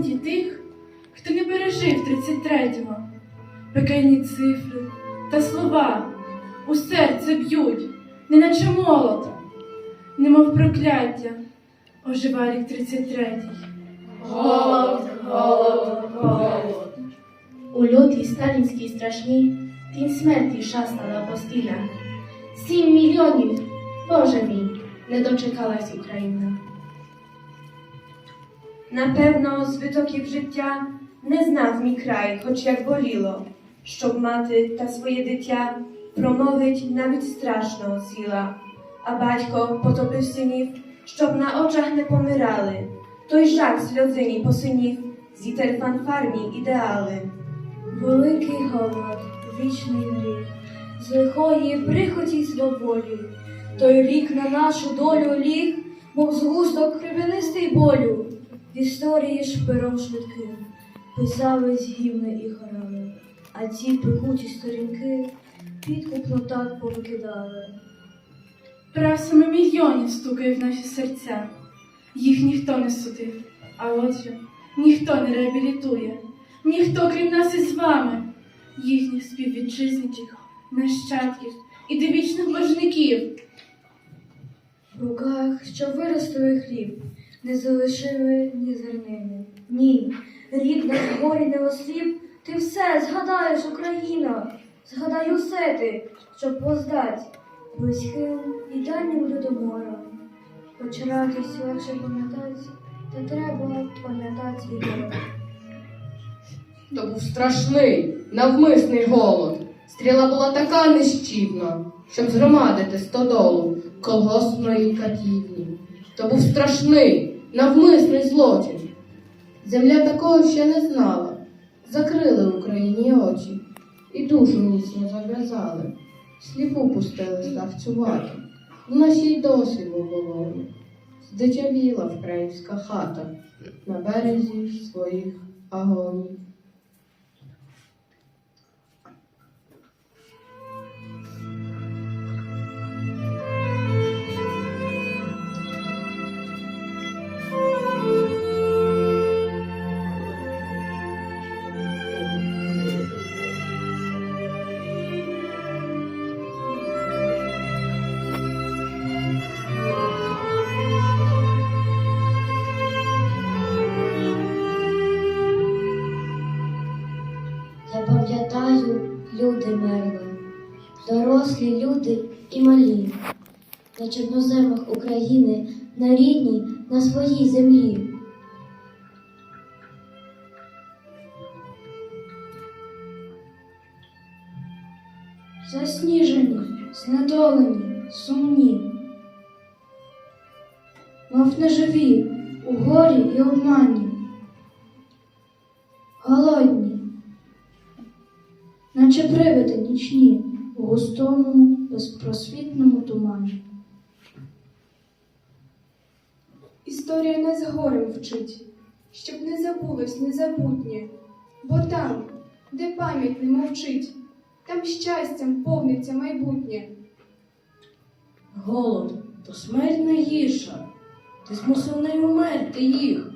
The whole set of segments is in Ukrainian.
пам'яті тих, хто не пережив 33-го. Пекельні цифри та слова у серце б'ють, неначе молот, немов прокляття, ожива рік 33-й. Голод, голод, голод. У лютій сталінській страшній тінь смерті шастала по стінах. Сім мільйонів, Боже мій, не дочекалась Україна. Напевно, з витоків життя не знав мій край, хоч як боліло, щоб мати та своє дитя промовить навіть страшно осіла, а батько потопив синів, щоб на очах не помирали. Той жах сльозині посинів, зітер фанфарні ідеали. Великий голод, вічний гріх, з лихої прихоті своболі. Той рік на нашу долю ліг, мов згусток кривянистий болю. В історії ж пером швидким писались гімни і хорали, а ці пекуті сторінки підкупно так повикидали. Прав семи мільйонів стукає в наші серця. Їх ніхто не судив, а отже, ніхто не реабілітує, ніхто, крім нас із вами, їхніх співвітчизників, нащадків і довічних боржників. В руках, що виростили хліб, не залишили ні зернини. Ні, рік на горі не осліп, ти все згадаєш, Україна, згадай усе ти, щоб поздать близьким і дальнім людоморам. Хоч радість легше пам'ятать, та треба пам'ятати і горе. То був страшний, навмисний голод. Стріла була така нещівна, щоб згромадити стодолу колгоспної катівні. То був страшний, навмисний злочин. Земля такого ще не знала. Закрили Україні очі і душу міцно зав'язали. Сліпу пустили ставцювати. В нашій досі в оболоні. Здичавіла вкраїнська хата на березі своїх агонів. На чорноземах України, на рідній, на своїй землі. Засніжені, знедолені, сумні, мов неживі, у горі і обмані, голодні наче привиди нічні у густому, безпросвітному тумані. Історія нас горем вчить, щоб не забулось незабутнє, бо там, де пам'ять не мовчить, там щастям повниться майбутнє. Голод то смерть найгірша. Ти змусив нею умерти їх.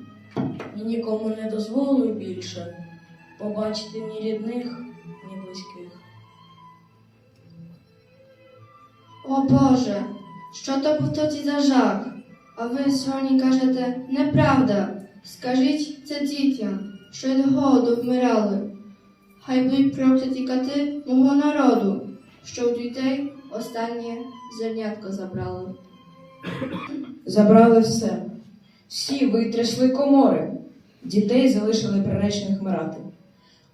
І нікому не дозволив більше побачити ні рідних, ні близьких. О Боже, що то був тоді за жах? А ви сьогодні кажете неправда. Скажіть це дітям, що від голоду вмирали. Хай будуть прокляті кати мого народу, що у дітей останнє зернятко забрали. Забрали все. Всі витрясли комори. Дітей залишили приречених вмирати.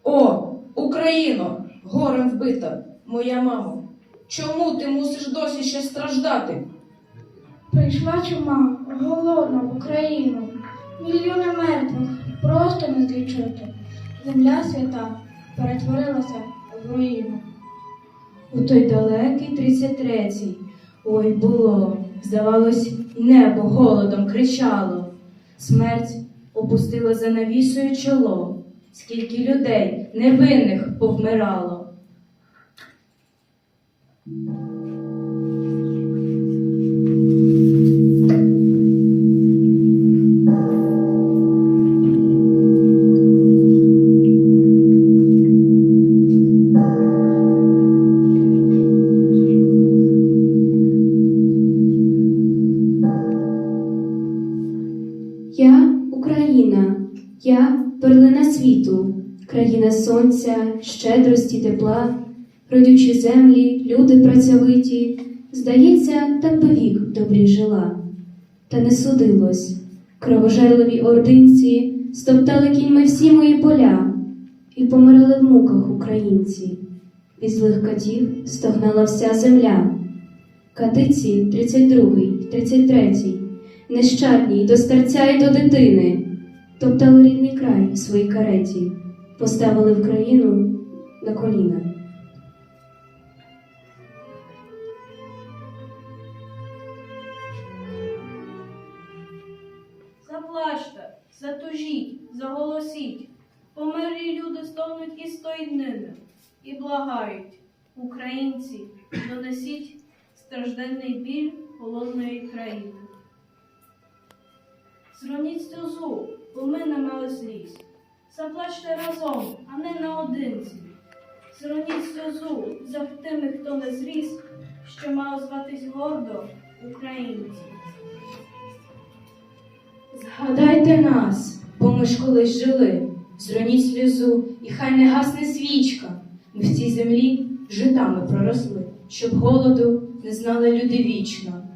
О, Україно, горем вбита, моя мамо. Чому ти мусиш досі ще страждати? Прийшла чума, голодна в Україну, мільйони мертвих просто не злічити. Земля свята перетворилася в руїну. У той далекий 33-й, ой було, здавалось, небо голодом кричало. Смерть опустила за навісою чоло, скільки людей невинних повмирало. Я Україна, я перлина світу, країна сонця, щедрості, тепла, родючі землі, люди працьовиті, Здається, та повік добрі жила. Та не судилось, кровожерливі ординці стоптали кіньми всі мої поля і помирали в муках українці. Від злих катів стогнала вся земля. Катиці 32, 33 нещадні й до старця й до дитини, топтали рідний край в своїй кареті, поставили в країну на коліна. Заплачте, затужіть, заголосіть. Померлі люди стогнуть із тої і благають. Українці, донесіть стражденний біль голодної країни. Зроніть сльозу, бо ми не мали сліз. Заплачте разом, а не наодинці. Зроніть сльозу за тими, хто не зріс, що мав зватись гордо українці. Згадайте нас, бо ми ж колись жили. Зроніть сльозу, і хай не гасне свічка. Ми в цій землі житами проросли, щоб голоду не знали люди вічно.